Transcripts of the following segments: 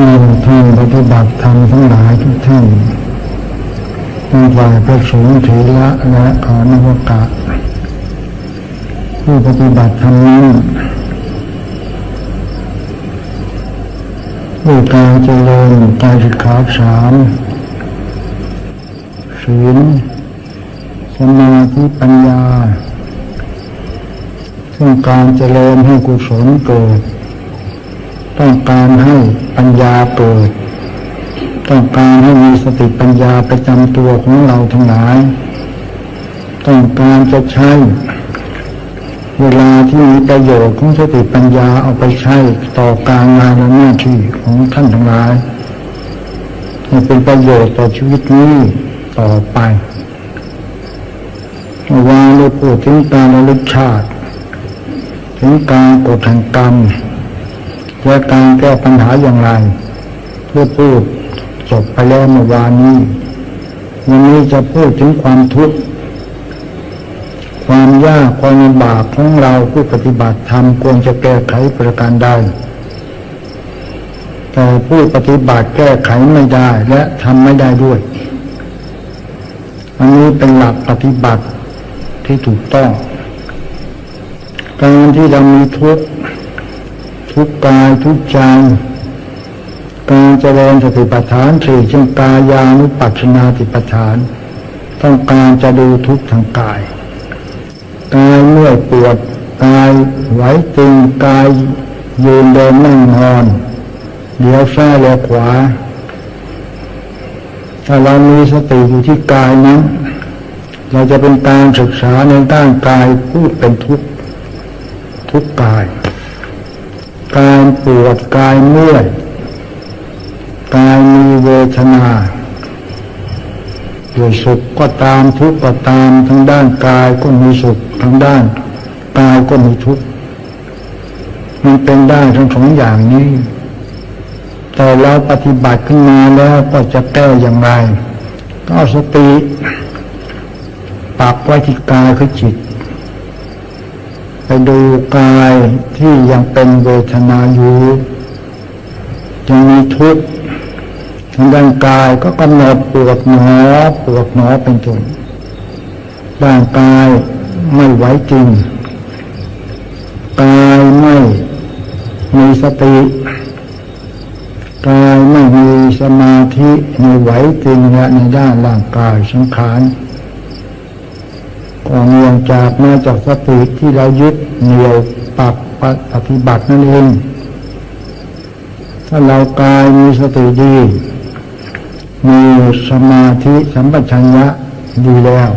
มีท่านปฏิบัติธรรมทั้งหลายทุกท่านทั้งฝ่ายพระสงฆ์เถระและขอนวกะผู้ปฏิบัติธรรมนั้นด้วยการเจริญใจสิกขาสามศีลสมาธิปัญญาซึ่งการเจริญให้กุศลเกิด ต้องการให้ปัญญาเกิด ต้องการให้มีสติปัญญาประจำตัวของเราทั้งหลาย ต้องการจะใช้ เวลาที่มีประโยชน์ของสติปัญญาเอาไปใช้ต่อการงานและหน้าที่ของท่านทั้งหลายให้เป็นประโยชน์ต่อชีวิตนี้ต่อไปเมื่อวานได้พูดถึงการระลึกชาติ ถึงการกดแห่งกรรม และการแก้ปัญหาอย่างไรเพื่อพูดจบไปแล้วเมื่อวานนี้ วันนี้จะพูดถึงความทุกข์ความยากความลำบากของเราผู้ปฏิบัติธรรมควรจะแก้ไขประการใดแต่ผู้ปฏิบัติแก้ไขไม่ได้และทำไม่ได้ด้วยอันนี้เป็นหลักปฏิบัติที่ถูกต้อง การที่เรามีทุกข์ ทุกกายทุกใจการเจริญสติปัฏฐานสี่เช่นกายานุปัสสนาติปัฏฐาน ต้องการจะดูทุกทางกายกายเมื่อยปวดกายไหวตึงกายยืนเดินนั่งนอนเลี้ยวซ้ายเลี้ยวขวา ถ้าเรามีสติอยู่ที่กายนั้น เราจะเป็นการศึกษาในด้านกายพูดเป็นทุกข์ทุกกาย ปวดกายเมื่อยกายมีเวทนาอยู่สุขก็ตามทุกข์ก็ตามทั้งด้านกายก็มีสุขทั้งด้านกายก็มีทุกข์มันเป็นได้ทั้งสองอย่างนี้ แต่เราปฏิบัติขึ้นมาแล้วก็จะแก้อย่างไร ก็สติปักไว้ที่กายคือจิต ไปดูกายที่ยังเป็นเวทนาอยู่ยังมีทุกข์ทางด้านกายก็กำหนดปวดหนอปวดหนอเป็นต้นร่างกายไม่ไหวจริงกายไม่มีสติกายไม่มีสมาธิในไหวจริงและในด้านร่างกายสังขาร เนื่องจากมาจากสติที่เรายึดเหนี่ยวปรับปฏิบัตินั่นเอง ถ้าเรากายมีสติดี มีสมาธิสัมปชัญญะดีแล้ว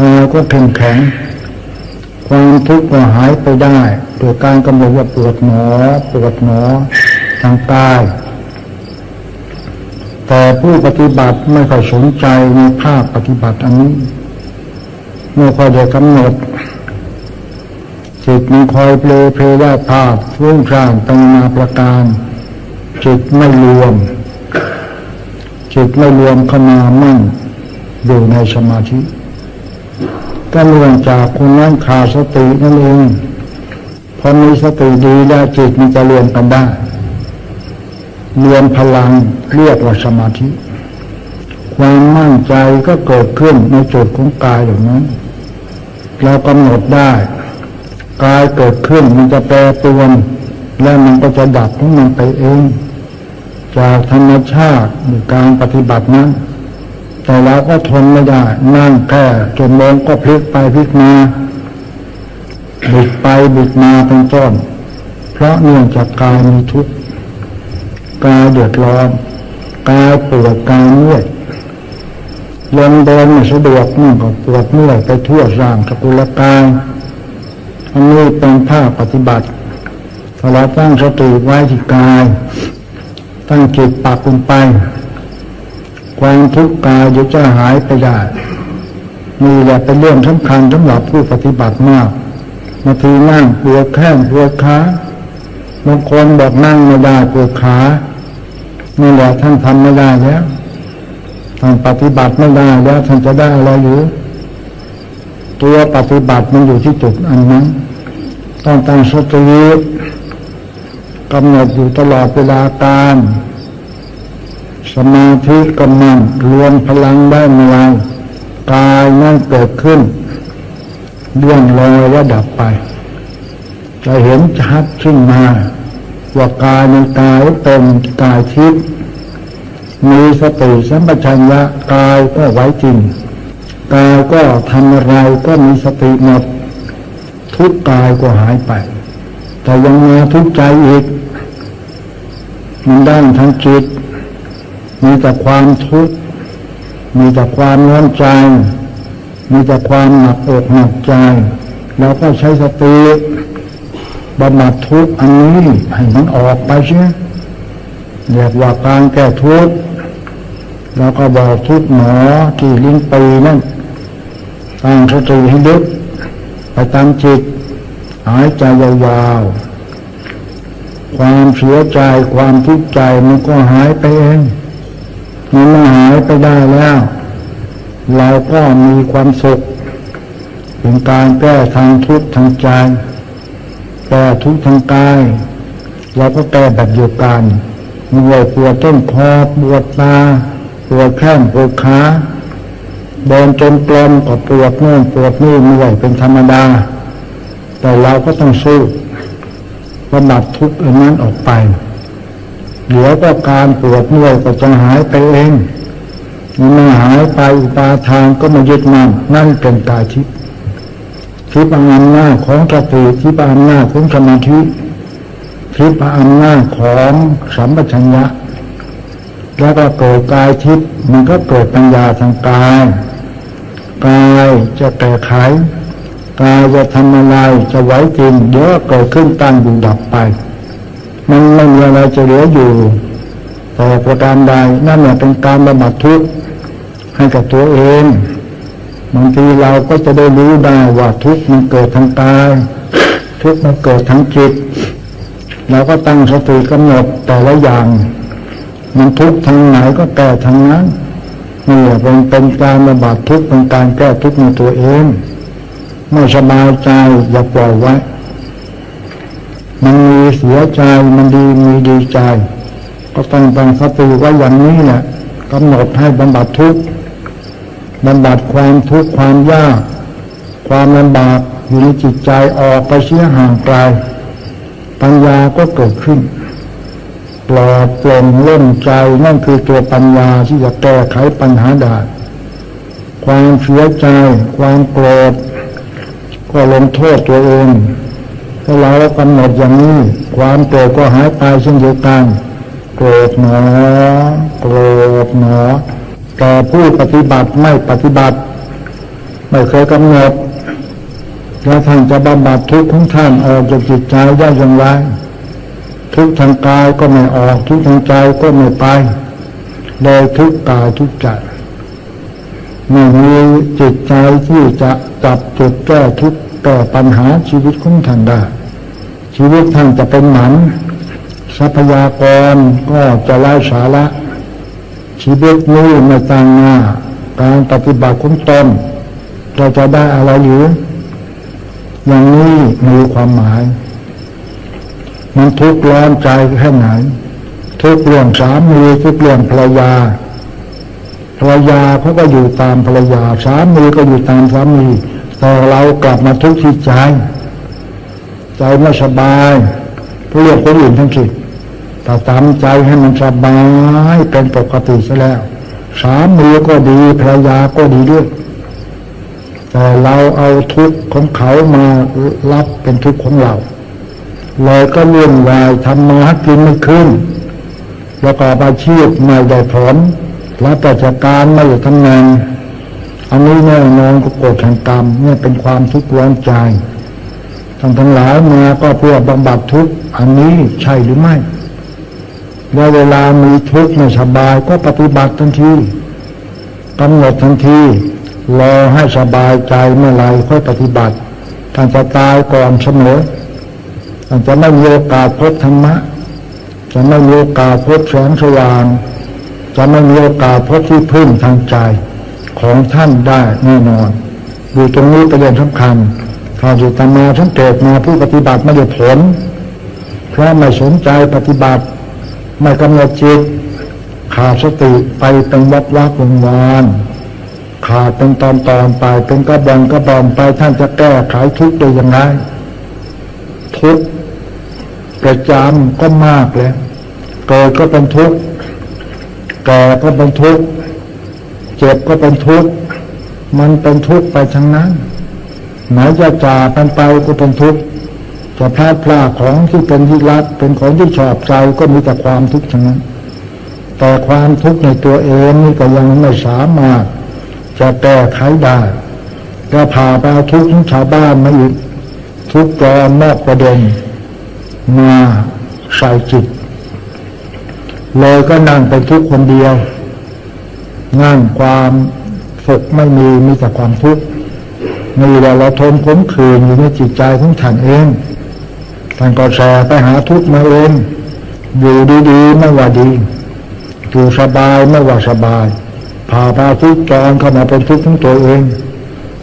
กายก็เข้มแข็ง ความทุกข์ก็หายไปได้โดยการกำหนดว่าปวดหนอปวดหนอทางกาย แต่ผู้ปฏิบัติไม่ค่อยสนใจในภาคปฏิบัติอันนี้ เมื่อคอยได้กำหนดจิตมันคอยเปลยเพลว่าภาพฟุ้งซ่านตงนาประการจิตไม่รวม จิตไม่รวมเข้ามามั่นอยู่ในสมาธิก็เนื่องจากคนนั้นขาดสตินั่นเองพอมีสติดีแล้วจิตมันจะรวมกันได้รวมพลังเรียกว่าสมาธิ ความมั่นใจก็เกิดขึ้นในจุดของกายเหล่านั้น เรากำหนดได้กายเกิดขึ้นมันจะแปรปรวน และมันก็จะดับของมันไปเอง จากธรรมชาติการปฏิบัตินั้นแต่เราก็ทนไม่ได้นั่งแค่จนมองก็พลิกไปพลิกมาบิดไปบิดมาเป็นต้นเพราะเนื่องจากกายมีทุกข์กายเดือดร้อนกายปวดกายเมื่อย ลงเดินไม่สะดวกนั่งก็ปวดเมื่อยไปทั่วร่างสกุลกายอันนี้เป็นภาปฏิบัติถ้าเราตั้งสติไว้ที่กาย ตั้งจิตปักลงไป ความทุกข์กายจะจะหายไปได้นี่แหละเป็นเรื่องสำคัญสำหรับผู้ปฏิบัติมากบางทีนั่งปวดแข้งปวดขาบางคนบอกนั่งไม่ได้ปวดขานี่แหละท่านทำไม่ได้แล้ว ท่านปฏิบัติไม่ได้แล้วท่านจะได้อะไรอยู่ตัวปฏิบัติมันอยู่ที่จุดอันนั้นต้องตั้งสติกำหนดอยู่ตลอดเวลาการสมาธิกำลังรวมพลังได้เมื่อไรกายนั่นเกิดขึ้นเลื่อนลอยและดับไป จะเห็นชัดขึ้นมา ว่ากายในกายเป็นกายทิพย์ มีสติสัมปชัญญะกายก็ไว้จริงกายก็ทำอะไรก็มีสติหมด ทุกกายก็หายไป แต่ยังมาทุกใจอีกมันด้านทางจิต มีแต่ความทุกข์มีแต่ความร้อนใจ มีแต่ความหนักอกหนักใจ แล้วก็ใช้สติบำบัดทุกข์อันนี้ให้มันออกไปใช่เรียกว่าการแก้ทุกข์ แล้วก็บอกทุกหมอที่ลิ้นปีนั่นตั้งสติให้ลึกไปตามจิต หายใจยาวๆความเสียใจความทุกข์ใจมันก็หายไปเองมันม่หายไปได้แล้ว เราก็มีความสุขเป็นการแก้ทางทุกข์ทางใจแก้ทุกข์ทางกายเราก็แก้แบบเดียวกันเมื่อยปวดต้นคอปวดตา ปวดแข้งปวดขาเดินจนกลมก็ปวดโน่นปวดนี่เมื่อยเป็นธรรมดา แต่เราก็ต้องสู้บำบัดทุกข์อันนั้นออกไป เดี๋ยวก็การปวดเมื่อยก็จะหายไปเองมันไม่หายไปอุปาทานก็มายึดมั่นนั่นเป็นกายทิพย์ทิพย์อำนาจของสติทิพย์อำนาจของสมาธิทิพย์อำนาจของสัมปชัญญะ แล้วก็เกิดกายทิพย์มันก็เกิดปัญญาทางกายกายจะแก้ไขกายจะทำอะไรจะไหวจริงเดี๋ยวเกิดขึ้นตั้งอยู่ดับไป มันไม่มีอะไรจะเหลืออยู่ แต่ประการใดนั่นแหละเป็นการบำบัดทุกข์ให้กับตัวเองบางทีเราก็จะได้รู้ได้ว่าทุกข์มันเกิดทางกายทุกข์มันเกิดทางจิตเราก็ตั้งสติกำหนดแต่ละอย่าง มันทุกข์ทางไหนก็แก้ทางนั้นนี่เป็นเป็นการบำบัดทุกข์เป็นการแก้ทุกข์ในตัวเองไม่สบายใจอย่าปล่อยไว้ มันมีเสียใจมันดีมีดีใจ ก็ต้องตั้งสติไว้อย่างนี้แหละกำหนดให้บำบัดทุกข์บำบัดความทุกข์ความยาก ความลำบากอยู่ในจิตใจออกไปเสียห่างไกลปัญญาก็เกิดขึ้น ปลอดโปร่งเล่นใจนั่นคือตัวปัญญาที่จะแก้ไขปัญหาได้ความเสียใจ ความโกรธก็ลงโทษตัวเองถ้าเรากำหนดอย่างนี้ ความโกรธก็หายไปเช่นเดียวกันโกรธหนอโกรธหนอแต่ผู้ปฏิบัติไม่ปฏิบัติ ไม่เคยกำหนดแล้วท่านจะบำบัดทุกข์ของท่านออกจากจิตใจได้อย่างไร ทุกทางกายก็ไม่ออก ทุกทางใจก็ไม่ไปเลยทุกกายทุกใจไม่มีจิตใจที่จะจับจุดแก้ทุกแก้ปัญหาชีวิตของท่านได้ชีวิตท่านจะเป็นหมันทรัพยากรก็จะไร้สาระชีวิตนี้ไม่ต่างหน้าการปฏิบัติของตนเราจะได้อะไรหรืออย่างนี้มีความหมาย มันทุกข์ร้อนใจแค่ไหน ทุกเรื่องสามีทุกเรื่องภรรยาภรรยาเขาก็อยู่ตามภรรยาสามีก็อยู่ตามสามีแต่เรากลับมาทุกข์ที่ใจใจไม่สบายเพื่อคนอื่นทั้งสิ้นแต่ตามใจให้มันสบายเป็นปกติซะแล้ว สามีก็ดีภรรยาก็ดีด้วย แต่เราเอาทุกข์ของเขามารับเป็นทุกข์ของเรา เลยก็เลื่อนวายทำมาหากินไม่ขึ้นแล้วก็อาชีพไม่ได้ผลรับราชการไม่ได้ทำงานอันนี้แน่นอนก็โกรธแทางกรรมเนี่ยเป็นความทุกข์ร้อนใจทั้งทั้งหลายมาก็เพื่อบำบัดทุกข์อันนี้ใช่หรือไม่ว่าเวลามีทุกข์ไม่สบายก็ปฏิบัติทันทีกำหนดทันทีรอให้สบายใจเมื่อไรค่อยปฏิบัติท่านจะตายก่อนเสมอ จะไม่มีโอกาสพบธรรมะ จะไม่มีโอกาสพบแสงสว่าง จะไม่มีโอกาสพบที่พึ่งทางใจของท่านได้แน่นอนอยู่ตรงนี้ประเด็นสำคัญถ้าอยู่ตมาสังเกตมาผู้ปฏิบัติไม่ได้ผลพราะไม่สนใจปฏิบัติ ไม่กำหนดจิต ขาดสติไปเป็นวัดวักวงวานขาดเป็นตอนตอนไปเป็นกระบองกระบอนไปท่านจะแก้ไขทุกข์ได้ยังไงทุกข์ ประจำก็มากแล้วเกิดก็เป็นทุกข์แก่ก็เป็นทุกข์เจ็บก็เป็นทุกข์มันเป็นทุกข์ไปทั้งนั้นไหนจะจากันไปก็เป็นทุกข์จะพลาดพลาดของที่เป็นที่รักเป็นของที่ชอบใจก็มีแต่ความทุกข์ทั้งนั้น แต่ความทุกข์ในตัวเองนี่ก็ยังไม่สามารถจะแก้ไขได้ก็พาไปเอาทุกข์ของชาวบ้านมาอีกทุกข์จอมนอกประเด็น มาใส่จิต เลยก็นั่งเป็นทุกคนเดียว นั่งความสุขไม่มีมีแต่ความทุกข์นี่แหละเราทนขมขืนอยู่ในจิตใจของท่านเองท่านก็แสไปหาทุกข์มาเองอยู่ดีๆไม่ว่าดีอยู่สบายไม่ว่าสบายพาพาทุกข์จรเข้ามาเป็นทุกข์ของตัวเอง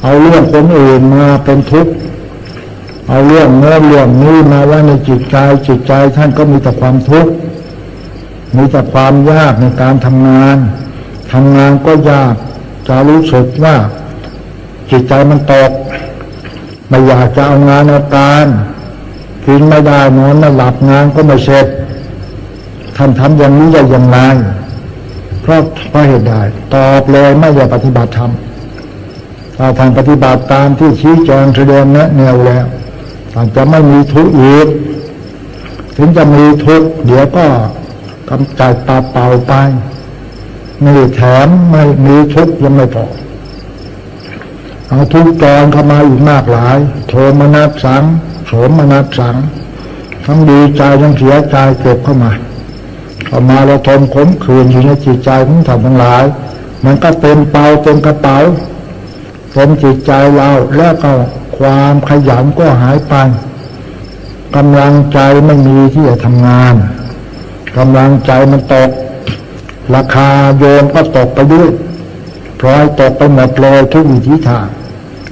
เอาเรื่องคนอื่นมาเป็นทุกข์ เอาเรื่องโน้นเรื่องนี้มาไว้ในจิตใจจิตใจท่านก็มีแต่ความทุกข์มีแต่ความยากในการทำงานทำงานก็ยากจะรู้สึกว่า จิตใจมันตกไม่อยากจะเอางานเอาการกินไม่ได้นอนไม่หลับงานก็ไม่เสร็จท่านทำอย่างนี้ได้อย่างไรเพราะเพราะเหตุใดตอบเลยไม่อยากปฏิบัติธรรมถ้าทางปฏิบัติตามที่ชี้แจงแสดงแนะแนวแล้ว ท่านจะไม่มีทุกข์อีก ถึงจะมีทุกข์เดี๋ยวก็กำจัดตาเปล่าไปไม่แถมไม่มีทุกข์ยังไม่พอเอาทุกข์จรเข้ามาอีกมากหลายโทมนัสสังโสมนัสสัง ทั้งดีใจทั้งเสียใจเก็บเข้ามาเข้ามาเราทนขมขืนอยู่ในจิตใจของท่านทั้งหลาย มันก็เต็มเปาเต็มกระเป๋าเต็มจิตใจเราแล้วก็ ความขยันก็หายไปกำลังใจไม่มีที่จะทำงานกำลังใจมันตก ราคาโยมก็ตกไปด้วยพลอยตกไปหมดเลยทุกวิถีทาง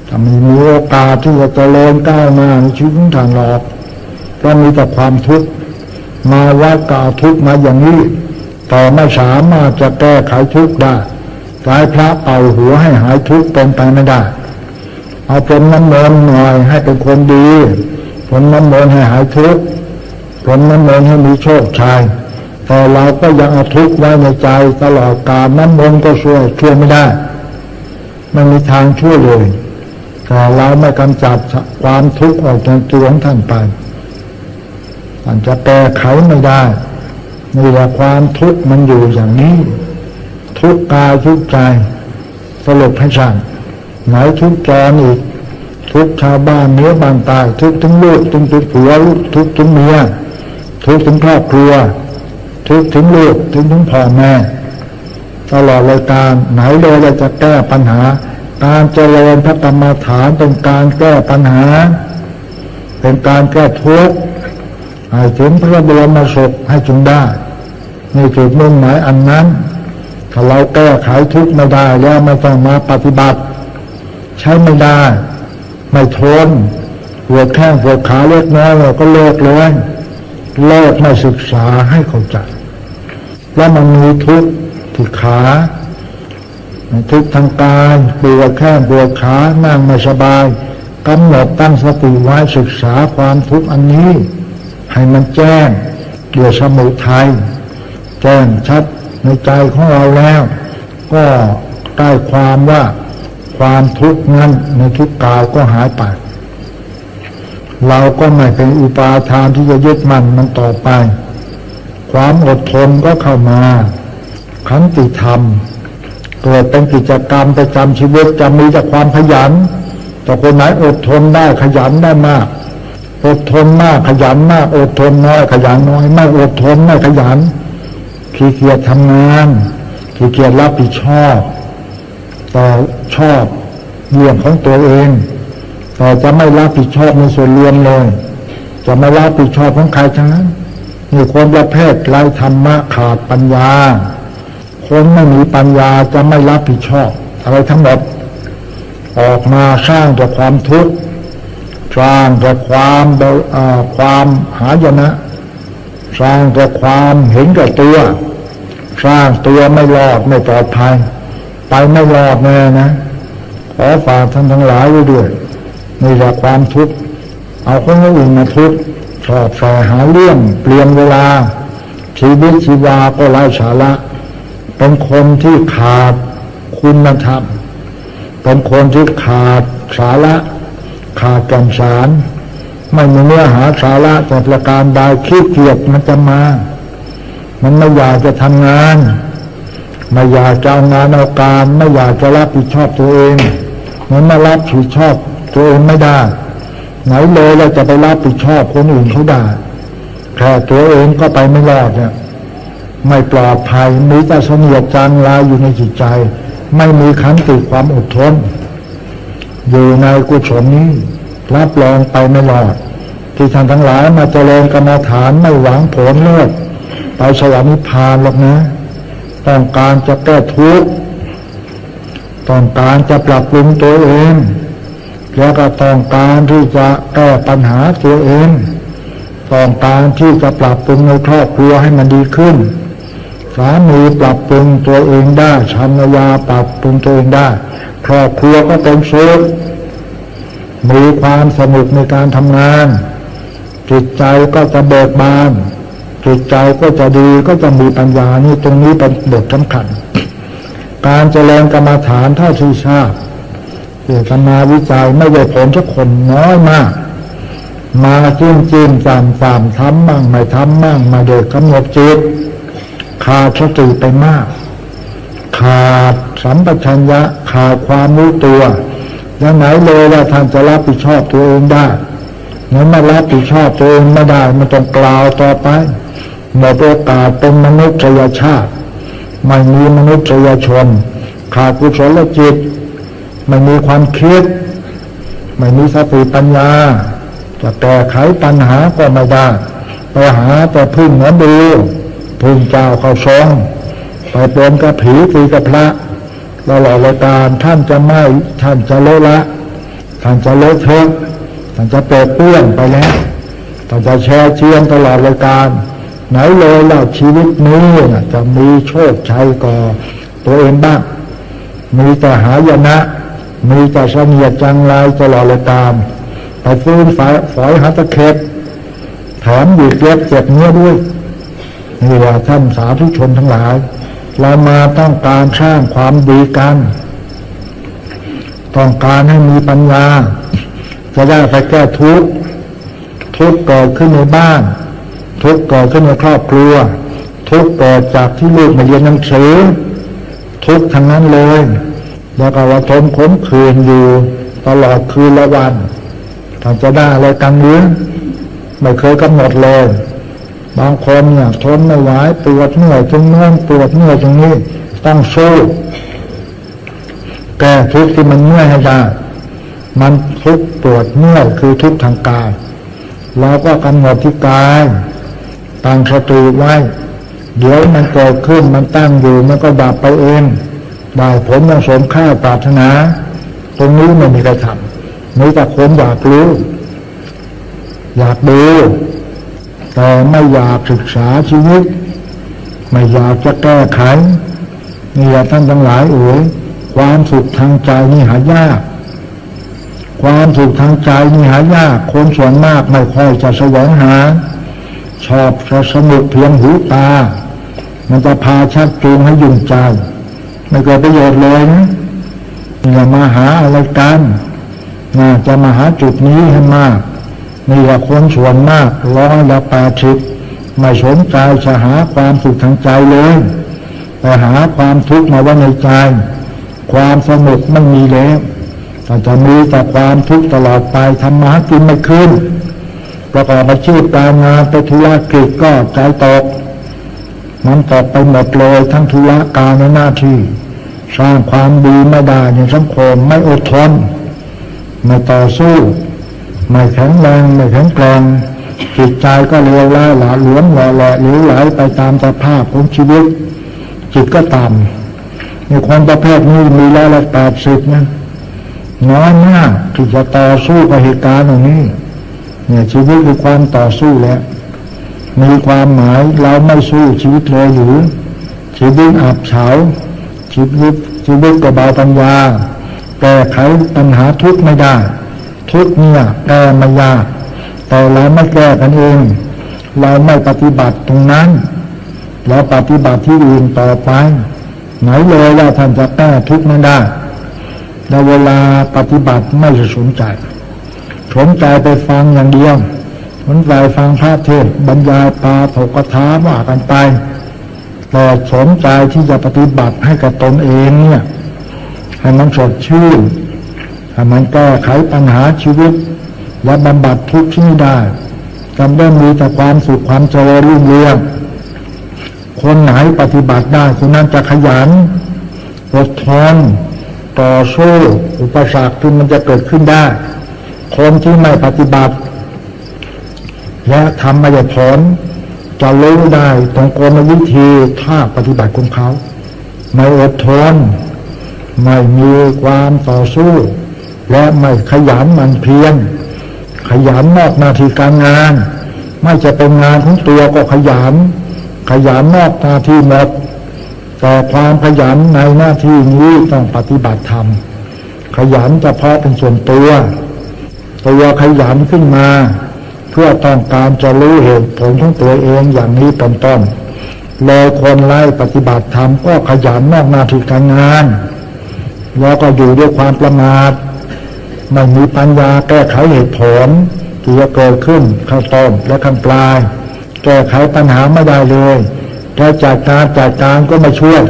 ถ้ามีมีโอกาสที่จะเจริญก้าวหน้าในชีวิตทานหรอกก็มีแต่ความทุกข์มาว่ากล่าวทุกข์มาอย่างนี้แต่ไม่สามารถจะแก้ไขทุกข์ได้กายพระเป่าหัวให้หายทุกข์เป็นไปไม่ได้ เอาผลน้ำมนต์หน่อยให้เป็นคนดีผลน้ำมนต์ให้หายทุกข์ผลน้ำมนต์ให้มีโชคชัยแต่เราก็ยังเอาทุกข์ไว้ในใจตลอดกาลน้ำมนต์ก็ช่วยช่วยไม่ได้ไม่มีทางช่วยเลยแต่เราไม่กำจัดความทุกข์ออกจากตัวของท่านไปมันจะแก้ไขไม่ได้นี่แหละความทุกข์มันอยู่อย่างนี้ ทุกกายทุกใจสรุปให้ชัด ไหนทุกจรอีก ทุกชาวบ้านเนื้อบางตายทุกถึงลูกทุกถึงผัวลูกทุกถึงเมียทุกถึงครอบครัว ทุกถึงลูกถึงถึงพ่อแม่ตลอดรายการไหนเลยเราจะแก้ปัญหา การเจริญพระกรรมฐานเป็นการแก้ปัญหา เป็นการแก้ทุกข์ให้ถึงพระบรมสุขให้จงได้ในจุดมุ่งหมายอันนั้น ถ้าเราแก้ไขทุกข์ไม่ได้แล้วไม่ต้องมาปฏิบัติ ใช้ไม่ได้ ไม่ทนปวดแข้งปวดขาเล็กน้อยเราก็เลิกเลยเลิกไม่ศึกษาให้เข้าใจแล้วมันมีทุกข์ที่ขาทุกข์ทางกายปวดแข้งปวดขานั่งไม่สบายกำหนดตั้งสติไว้ศึกษาความทุกข์อันนี้ ให้มันแจ้งเกี่ยวสมุทัยแจ้งชัดในใจของเราแล้ว ก็ได้ความว่า ความทุกข์นั้นในทุกกายก็หายไป เราก็ไม่เป็นอุปาทานที่จะยึดมันมันต่อไป ความอดทนก็เข้ามาขันติธรรมเกิดเป็นกิจกรรมประจำชีวิตจะมีแต่ความขยันต่คนไหนอดทนได้ขยันได้มาก อดทนมากขยันมาก อดทนน้อยขยันน้อยไม่อดทนไม่ขยันขี้เกียจทำงานขี้เกียจรับผิดชอบ ต่อชอบเรื่องของตัวเอง แต่จะไม่รับผิดชอบในส่วนรวมเลย จะไม่รับผิดชอบของใครทั้งนั้นนี่คนประเภทไร้ธรรมะขาดปัญญา คนไม่มีปัญญาจะไม่รับผิดชอบ อะไรทั้งหมด ออกมาสร้างแต่ความทุกข์สร้างแต่ความความหายนะ สร้างแต่ความเห็นแก่ตัว สร้างตัวไม่รอดไม่ปลอดภัย ไปไม่รอดแน่นะขอฝากท่านทั้งหลายไว้ด้วยนี่แหละความทุกข์เอาคนอื่นมาทุกข์ชอบแฝหาเรื่องเปลี่ยนเวลา ชีวิตชีวาก็ไร้สาระ เป็นคนที่ขาดคุณธรรมเป็นคนที่ขาดสาระ ขาดแก่นสารไม่มีเนื้อหาสาระแต่ประการใดขี้เกียจมันจะมา มันไม่อยากจะทำงาน ไม่อยากจะเอางานเอาการไม่อยากจะรับผิดชอบตัวเองมันมารับผิดชอบตัวเองไม่ได้ไหนเลยเราจะไปรับผิดชอบคนอื่นเขาได้แค่ตัวเองก็ไปไม่รอดเนี่ยไม่ปลอดภัยมีแต่เสนียจังลายอยู่ในจิตใจ ไม่มีขันติความอดทน อยู่ในกุศลนี้รับรองไปไม่รอด ที่ท่านทั้งหลายมาเจริญกรรมฐานไม่หวังผลเลิศไปสวรรค์นิพพานหรอกนะ ต้องการจะแก้ทุกข์ต้องการจะปรับปรุงตัวเอง แล้วก็ต้องการที่จะแก้ปัญหาตัวเอง ต้องการที่จะปรับปรุงในครอบครัวให้มันดีขึ้น สามีปรับปรุงตัวเองได้ชันยาปรับปรุงตัวเองได้ ครอบครัวก็เป็นสุขมีความสนุกในการทำงาน จิตใจก็จะเบิกบาน จิตใจก็จะดีก็จะมีปัญญานี่ตรงนี้เป็นบทสำคัญ การเจริญกรรมฐานเท่าที่ทราบเกี่ยวกับมาวิจัยไม่ได้ผลสักคนน้อยมาก มาจิ้มจิ้มสามสามทำมั่งไม่ทำมั่งมาเด็กกำหนดจิตขาดสติไปมาก ขาดสัมปชัญญะขาดความรู้ตัวยังไหนเลยว่าท่านจะรับผิดชอบตัวเองได้ งั้นมารับผิดชอบตัวเองไม่ได้มันต้องกล่าวต่อไปหมดโอกาสเป็นมนุษยชาติ ไม่มีมนุษยชน ขาดกุศลจิต ไม่มีความคิด ไม่มีสติปัญญา จะแก้ไขปัญหาก็ไม่ได้ไปหาแต่พึ่งหมอดูพึ่งเจ้าเขาทรงไปเป็นกระผีตีกับพระตลอดรายการท่านจะไม่ท่านจะเลอะละ ท่านจะเลอะเทอะ ท่านจะเปิดเปื้อนไปแล้วท่านจะแช่เชียนตลอดรายการไหนเลยล่ะชีวิตนี้นะจะมีโชคชัยก่อตัวเองบ้าง มีแต่หายนะ มีแต่เสนียดจังไรตลอดรายการไปฟื้นฝอยฝอยหัตะเข็บแถมหยุดเล็บเจ็บเนื้อด้วยนี่ว่าท่านสาธุชนทั้งหลาย เรามาต้องการสร้างความดีกัน ต้องการให้มีปัญญา จะได้ไปแก้ทุกข์ทุกข์เกิดขึ้นในบ้าน ทุกข์เกิดขึ้นในครอบครัว ทุกข์เกิดจากที่ลูกมาเรียนหนังสือทุกข์ทั้งนั้นเลย แล้วก็ว่าทนขมขืนอยู่ ตลอดคืนละวันท่าจะได้อะไรกันหรือไม่เคยกำหนดเลยบางคนเนี่ยทนไม่ไหวปวดเมื่อยตรงโน้นปวดเมื่อยตรงนี้ต้องสู้แก้ทุกข์ที่มันเมื่อยให้ได้ มันทุกข์ปวดเมื่อยคือทุกข์ทางกายเราก็กำหนดที่กายตั้งสติไว้ เดี๋ยวมันเกิดขึ้นมันตั้งอยู่มันก็ดับไปเองได้ผลยังสมค่าปรารถนา ตรงนี้ไม่มีใครทำมีแต่คนอยากรู้ อยากดูแต่ไม่อยากศึกษาชีวิต ไม่อยากจะแก้ไขนี่ท่านทั้งหลายเอ๋ยความสุขทางใจนี่หายาก ความสุขทางใจนี่หายาก คนส่วนมากไม่ค่อยจะแสวงหา ชอบจะสนุกเพียงหูตา มันจะพาชักจูงให้ยุ่งใจ ไม่เกิดประโยชน์เลยนะอย่ามาหาอะไรกันน่าจะมาหาจุดนี้ให้มากนี่แหละคนส่วนมากร้อยละแปดสิบไม่สนใจจะหาความสุขทางใจเลยแต่หาความทุกข์มาไว้ในใจ ความสนุกไม่มีแล้ว แต่จะมีแต่ความทุกข์ตลอดไปทำมาหากินไม่ขึ้น ประกอบอาชีพการงานไปธุรกิจก็ใจตก มันตกไปหมดเลยทั้งธุระการและหน้าที่ สร้างความดีไม่ได้ในสังคมไม่อดทนไม่ต่อสู้ ไม่แข็งแรงไม่แข็งแกร่งจิตใจก็เลวร้ายหลาหลวมหล่อหละหรือไหลไปตามสภาพของชีวิต จิตก็ต่ำในคนประเภทนี้มีแล้วละแปดสิบนะ น้อยมากที่จะต่อสู้กับเหตุการณ์อย่างนี้ เนี่ยชีวิตคือความต่อสู้แล้วมีความหมายเราไม่สู้ชีวิตเลยหรือชีวิตอับเฉาชีวิตชีวิตกระเบาปัญญาแก้ไขปัญหาทุกข์ไม่ได้ ทุกข์เนี่ยแก้ไม่ยากแต่เราไม่แก้กันเอง เราไม่ปฏิบัติตรงนั้นเราปฏิบัติที่อื่นต่อไป ไหนเลยว่าท่านจะแก้ทุกข์ไม่ได้ แล้วเวลาปฏิบัติไม่สนใจสนใจไปฟังอย่างเดียวสนใจฟังพระเทศบรรยายปาถกถาว่ากันไปแต่สนใจที่จะปฏิบัติให้กับตนเองเนี่ยให้มันสดชื่นให้มันแก้ไขปัญหาชีวิต และบำบัดทุกข์ที่ได้จำได้มีแต่ความสุขความเจริญรุ่งเรืองคนไหนปฏิบัติได้คนนั้นจะขยันอดทน ต่อสู้อุปสรรคที่มันจะเกิดขึ้นได้ คนที่ไม่ปฏิบัติ และทำไม่ได้ผลจะรู้ได้ตรงกลวิธีท่าปฏิบัติของเขาไม่อดทนไม่มีความต่อสู้ และไม่ขยันมันเพียรขยันนอกหน้าที่การงาน ไม่จะเป็นงานของตัวก็ขยัน ขยันนอกหน้าที่หมด แต่ความขยันในหน้าที่นี้ต้องปฏิบัติธรรม ขยันเฉพาะเป็นส่วนตัว ตัวขยันขึ้นมา เพื่อต้องการจะรู้เหตุผลของตัวเองอย่างนี้เป็นต้นเลยคนไล่ปฏิบัติธรรมก็ขยันนอกหน้าที่การงาน แล้วก็อยู่ด้วยความประมาทไม่มีปัญญาแก้ไขเหตุผลที่จะเกิดขึ้นข้างต้นและข้างปลาย แก้ไขปัญหาไม่ได้เลย จะจัดการจัดการก็ไม่ช่วย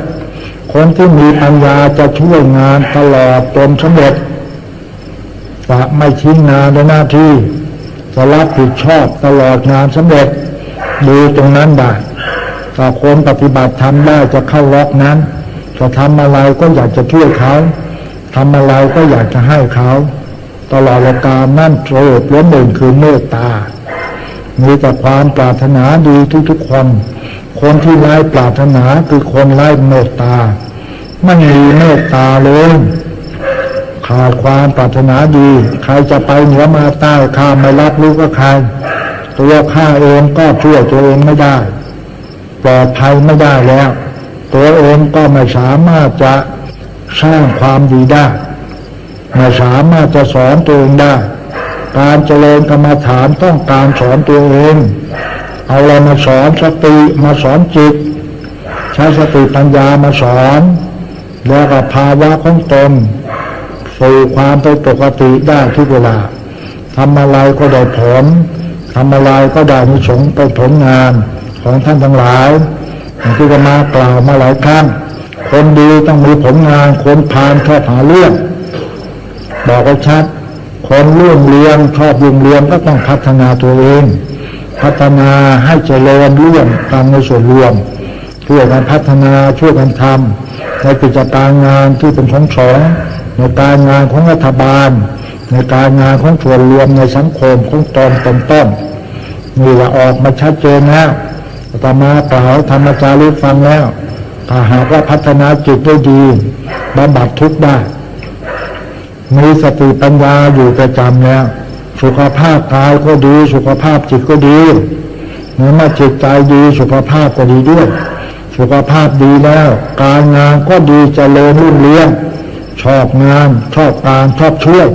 คนที่มีปัญญาจะช่วยงานตลอดจนสำเร็จจะไม่ทิ้งงานในหน้าที่จะรับผิดชอบตลอดงานสำเร็จดูตรงนั้นได้ถ้าคนปฏิบัติทำได้จะเข้าล็อกนั้น จะทำอะไรก็อยากจะช่วยเขาทำอะไรก็อยากจะให้เขาตลอดการนั่นโปรดล้มหนึ่งคือเมตตา มีแต่ความปรารถนาดีทุกๆคน คนที่ไร้ปรารถนาคือคนไร้เมตตา ไม่มีเมตตาเลยขาดความปรารถนาดี ใครจะไปเหนือมาใต้ข้าไม่รับรู้ก็ใคร ตัวข้าเองก็ช่วยตัวเองไม่ได้ ปลอดภัยไม่ได้แล้ว ตัวเองก็ไม่สามารถจะสร้างความดีได้ไม่สามารถจะสอนตัวเองได้ การเจริญกรรมฐานต้องการสอนตัวเอง เอาอะไรมาสอนสติมาสอนจิต ใช้สติปัญญามาสอน แล้วก็ภาวะของตนสู่ความเป็นปกติได้ทุกเวลาทำอะไรก็ได้ผลทำอะไรก็ได้นิสงเป็นผลงานของท่านทั้งหลายที่จะมากล่าวมาหลายครั้งคนดีต้องมีผลงานคนพานชอบหาเรื่องบอกว่าชัดคนเรื่องเรียนชอบยุ่งเรียนก็ต้องพัฒนาตัวเอง พัฒนาให้เจริญร่วมกันในส่วนรวมช่วยกันพัฒนาช่วยกันทำในกิจการงานที่เป็นของสองในการงานของรัฐบาล ในการงานของส่วนรวมในสังคมของตนเป็นต้นนี่ละออกมาชัดเจนแล้วตมากล่าวธรรมจารีฟังแล้วถ้าหากว่าพัฒนาจิตได้ดีบำบัดทุกข์ได้มีสติปัญญาอยู่ประจำแล้ว สุขภาพกายก็ดีสุขภาพจิตก็ดีเมื่อจิตใจดีสุขภาพก็ดีด้วย สุขภาพดีแล้ว การงานก็ดีจเจริญรุ่งเรืองชอบงาน ชอบการชอบช่วย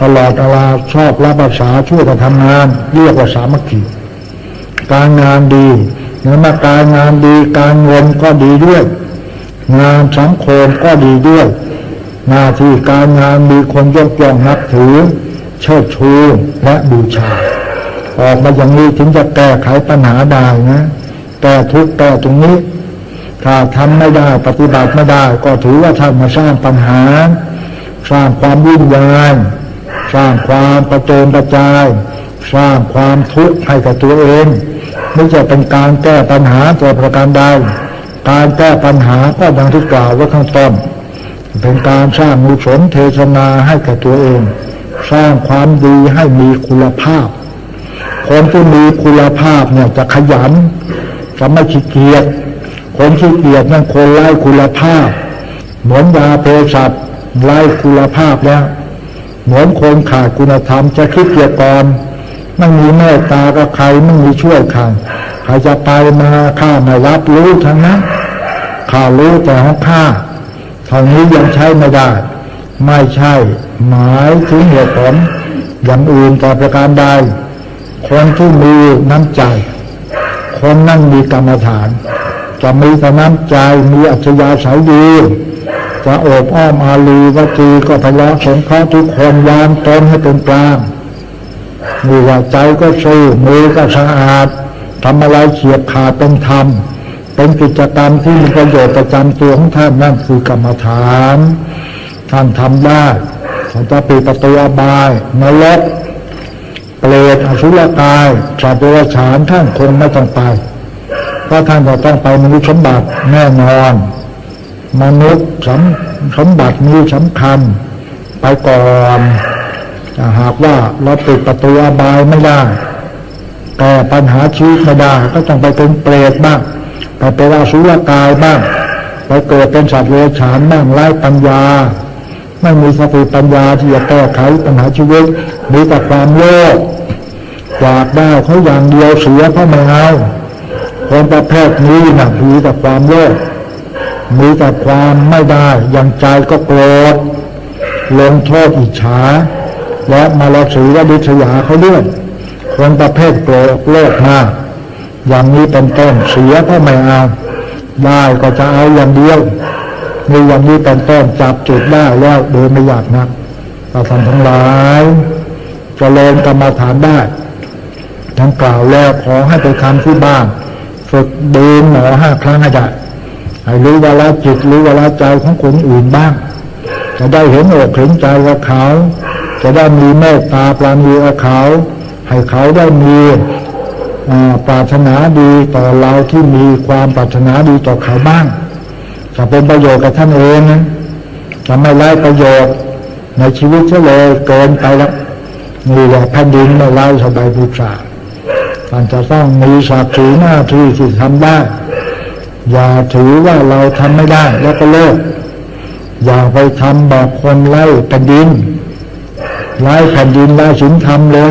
ตลอดเวลาชอบรับภาษาช่วยกันทำงาน เรียกว่าสามัคคีการงานดีเมื่อมาการงานดีการเงินก็ดีด้วย งานสังคมก็ดีด้วยหน้าที่การงานมีคนยกย่องนับถือ เชิดชูและบูชา ออกมาอย่างนี้ถึงจะแก้ไขปัญหาได้นะแก้ทุกแก้ตรงนี้ ถ้าทำไม่ได้ปฏิบัติไม่ได้ ก็ถือว่าท่านมาสร้างปัญหา สร้างความวุ่นวายสร้างความประโจนประจาย สร้างความทุกข์ให้กับตัวเองไม่จะเป็นการแก้ปัญหาตัวประการใดการแก้ปัญหาก็ดังที่กล่าวว่าข้างต้นเป็นการสร้างมุสนเทศนาให้กับตัวเอง สร้างความดีให้มีคุณภาพ คนที่มีคุณภาพเนี่ยจะขยันจะไม่ขี้เกียจคนขี้เกียจนั่นคนไร้คุณภาพ เหมือนยาเภสัชไร้คุณภาพแล้ว เหมือนคนขาดคุณธรรมจะขี้เกียจก่อนไม่มีเมตตากับใครไม่มีช่วยใครใครจะไปมาข้าไม่รับรู้ทั้งนั้นข้ารู้แต่ของข้าเท่านี้ยังใช้ไม่ได้ ไม่ใช่ หมายถึงเหตุผลอย่างอื่นแต่ประการใดคนที่มีน้ำใจ คนนั่นมีกรรมฐาน จะมีแต่น้ำใจมีอัจฉริยะสายดีจะโอบอ้อมอารีวจีก็พยาสงเคราะห์ทุกคนวางตนให้เป็นกลางมีว่าใจก็สู้มือก็สะอาดทำอะไรเฉียบขาดเป็นธรรม เป็นกิจกรรมที่มีประโยชน์ประจำตัวของท่านนั่นคือกรรมฐาน ท่านทำได้ท่านจะปิดประตูอบายนรกเปรตอสุรกายสัตว์เดรัจฉานท่านคงไม่ต้องไปเพราะท่านจะต้องไปมนุษย์สมบัติแน่นอน มนุษย์สมสมบัตินี้สำคัญไปก่อนหากว่าเราปิดประตูอบายไม่ได้แก้ปัญหาชีวิตไม่ได้ก็ต้องไปเป็นเปรตบ้างไปเป็นอสุรกายบ้าง ไปเกิดเป็นสัตว์เลี้ยฉานบ้างไร้ปัญญา ไม่มีสติปัญญาที่จะแก้ไขปัญหาชีวิตมีแต่ความโลภอยากได้เขาอย่างเดียวเสียเขาไม่เอาคนประเภทนี้นะมีแต่ความโลภมีแต่ความไม่ได้ยังใจก็โกรธลงโทษอิจฉา และมาลสีและดิษยาเขาด้วยคนประเภทโกรธโลภมากอย่างนี้เป็นต้นเสียก็ไม่เอาได้ก็จะเอาอย่างเดียว มีอย่างนี้เป็นต้นจับจุดได้แล้วโดยไม่อยากนักเราทำทั้งหลายเจะเริญกรรมฐานได้ทั้งกล่าวแล้วขอให้ไปทำที่บ้านฝึกเดินหมอห้าครั้งให้ได้ให้รู้เวลาจิตรู้เวลาใจของคนอื่นบ้าง จะได้เห็นอกเห็นใจกับเขา จะได้มีเมตตาปราณีกับเขา ให้เขาได้มีปรารถนาดีต่อเราที่มีความปรารถนาดีต่อเขาบ้าง จะเป็นประโยชน์กับท่านเองนะจะไม่ไร้ประโยชน์ในชีวิตเฉลยเกินไปแล้วนี่แหละแผ่นดินไม่ไร้สบายบุษาท่านจะต้องมีศักดิ์ศรีหน้าที่ที่ทำได้ อย่าถือว่าเราทำไม่ได้แล้วก็เลิกอย่าไปทำแบบคนไล่แผ่นดินไล่แผ่นดินไล่สินธรรมเลย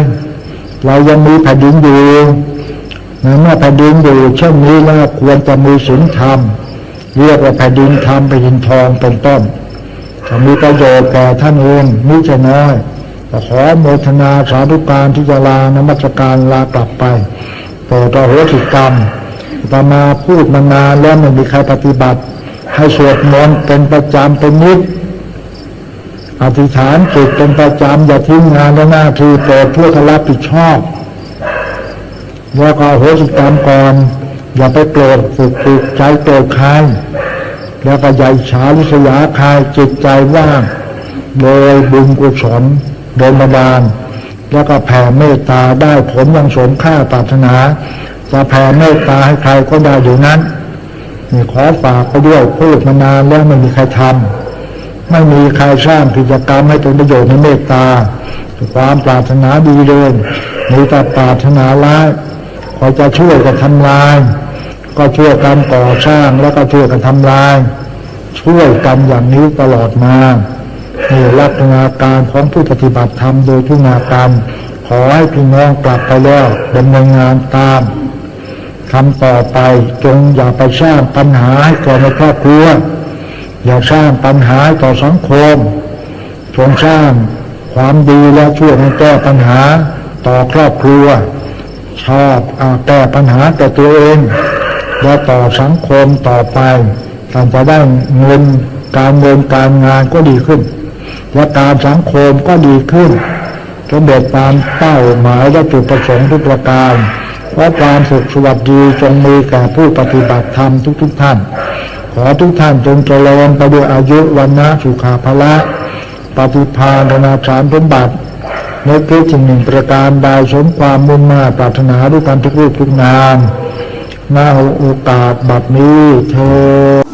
เรายังมีแผ่นดินอยู่เมื่อแผ่นดินอยู่เช่นนี้แล้วควรจะมีสินธรรม เรียกว่าแผ่นดินธรรมแผ่นดินทองเป็นต้นจะมีประโยชน์แก่ท่านเองมิใช่น้อยขอโมทนาสาธุการที่จะลานมัสการลากลับไปโปรดอโหสิกรรมอาตมาพูดมานานแล้วไม่มีใครปฏิบัติ ให้สวดมนต์เป็นประจำเป็นนิดอธิษฐานจิตเป็นประจำอย่าทิ้งงานและหน้าที่โปรดเพื่อจะรับผิดชอบแล้วก็โหสิกรรมก่อน อย่าไปโกรธฝึกฝึกใจโกรธใครแล้วก็อย่ฉาลิษยาใครจิตใจว่าง โดยบุญกุศลโดยบันดาล แล้วก็แผ่เมตตาได้ผลอยังสมค่าปรารถนา จะแผ่เมตตาให้ใครก็ได้อยู่นั้นนี่ขอฝากไปด้วยพูดมานานแล้วไม่มีใครทำไม่มีใครสร้างกิจกรรมให้เป็นประโยชน์ในเมตตา ความปรารถนาดีเลยมีแต่ปรารถนาร้ายคอยจะช่วยกันทำลาย ก็ช่วยกันก่อสร้างแล้วก็ช่วยกันทำลาย ช่วยกันอย่างนี้ตลอดมาในลักษณะการของผู้ปฏิบัติธรรมโดยทุนาการขอให้พี่น้องกลับไปแล้วดำเนินงานตามทำต่อไปจงอย่าไปสร้างปัญหาให้ก่อในครอบครัวอย่าสร้างปัญหาต่อสังคมจงสร้างความดีและช่วยให้แก้ปัญหาต่อครอบครัว ชอบอแก้ปัญหาแต่ตัวเอง และต่อสังคมต่อไปท่านจะได้เงินการเงินการงานก็ดีขึ้น และการสังคมก็ดีขึ้นสำเร็จตามเป้าหมายและจุดประสงค์ทุกประการเพราะความสุขสวัสดีจงมีแก่ผู้ปฏิบัติธรรมทุกๆทท่าน ขอทุกท่านจงเจริญไปด้วยอายุวันนะสุขาภละ ปฏิภาณนาชานสมบัติในเพื่อสิ่งหนึ่งประการใดสมความมุ่งมา่ปรารถนาด้วยกันทุกรูปทุกนาม หน้าโอกาสบัดนี้เธอ